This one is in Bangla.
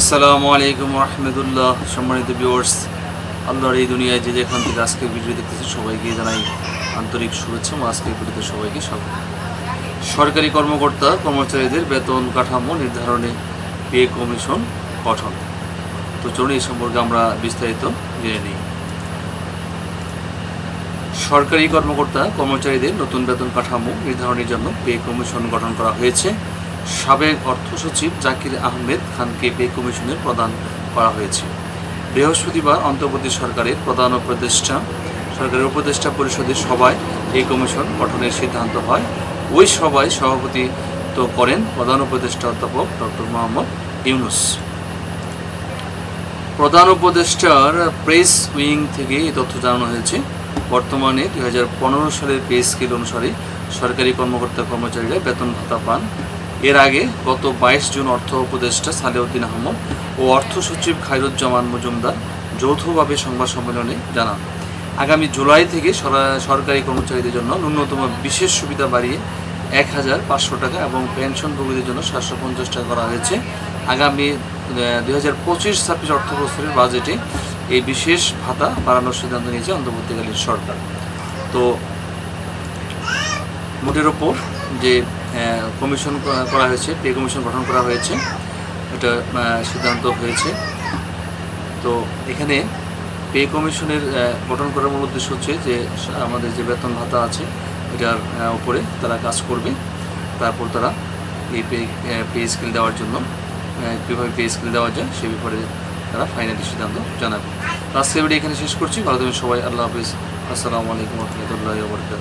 আসসালামু আলাইকুম রহমতুল্লাহ সম্মানিত ভিউয়ার্স আল্লাহর এই দুনিয়ায় যে যেখান থেকে আজকের ভিডিও দেখতেছি সবাইকে জানাই আন্তরিক শুভেচ্ছা এবং আজকের ভিডিওতে সবাইকে স্বাগত। সরকারি কর্মকর্তা, কর্মচারীদের বেতন কাঠামো নির্ধারণে পে কমিশন গঠন। তো চলুন এই সম্পর্কে আমরা বিস্তারিত জেনে নিই। সরকারি কর্মকর্তা, কর্মচারীদের নতুন বেতন কাঠামো নির্ধারণের জন্য পে কমিশন গঠন করা হয়েছে। সাবেক অর্থ সচিব জাকির আহমেদ খানকে পে কমিশনের প্রদান করা হয়েছে। বৃহস্পতিবার অন্তর্বর্তী সরকারের প্রধান উপদেষ্টা, সরকারের উপদেষ্টা পরিষদের সভায় এই কমিশন গঠনের সিদ্ধান্ত হয়। ওই সভায় সভাপতিত্ব করেন প্রধান উপদেষ্টা অধ্যাপক ডক্টর মোহাম্মদ ইউনুস। প্রধান উপদেষ্টার প্রেস উইং থেকে এই তথ্য জানানো হয়েছে, বর্তমানে দুই হাজার পনেরো সালের পে স্কেল অনুসারে সরকারি কর্মকর্তা কর্মচারীরা বেতন ভাতা পান এর আগে গত বাইশ জুন অর্থ উপদেষ্টা সালেউদ্দিন আহমদ ও অর্থ সচিব খায়রুজ্জামান মজুমদার যৌথভাবে সংবাদ সম্মেলনে জানান। আগামী জুলাই থেকে সরকারি কর্মচারীদের জন্য ন্যূনতম বিশেষ সুবিধা বাড়িয়ে এক হাজার পাঁচশো টাকা এবং পেনশনভোগীদের জন্য সাতশো পঞ্চাশ টাকা করা হয়েছে। আগামী দুই হাজার পঁচিশ ছাব্বিশ অর্থ বছরের বাজেটে এই বিশেষ ভাতা বাড়ানোর সিদ্ধান্ত নিয়েছে অন্তর্বর্তীকালীন সরকার। তো, মোটের ওপর যে কমিশন করা- হয়েছে পে কমিশন গঠন করা হয়েছে। এটা সিদ্ধান্ত হয়েছে। তো এখানে পে কমিশনের গঠন করার মূল উদ্দেশ্য হচ্ছে যে, আমাদের যে বেতন ভাতা আছে, এটার উপরে তারা কাজ করবে। তারপর তারা এই পে পে স্কেল দেওয়ার জন্য কীভাবে পে স্কেল দেওয়া যায়, সে ব্যাপারে তারা ফাইনালি সিদ্ধান্ত জানাবে। আজকে ভিডিও এখানে শেষ করছি। ভালো থাকবেন সবাই। আল্লাহ হাফিজ। আসসালামু আলাইকুম রহমতুল্লাহ বরকাত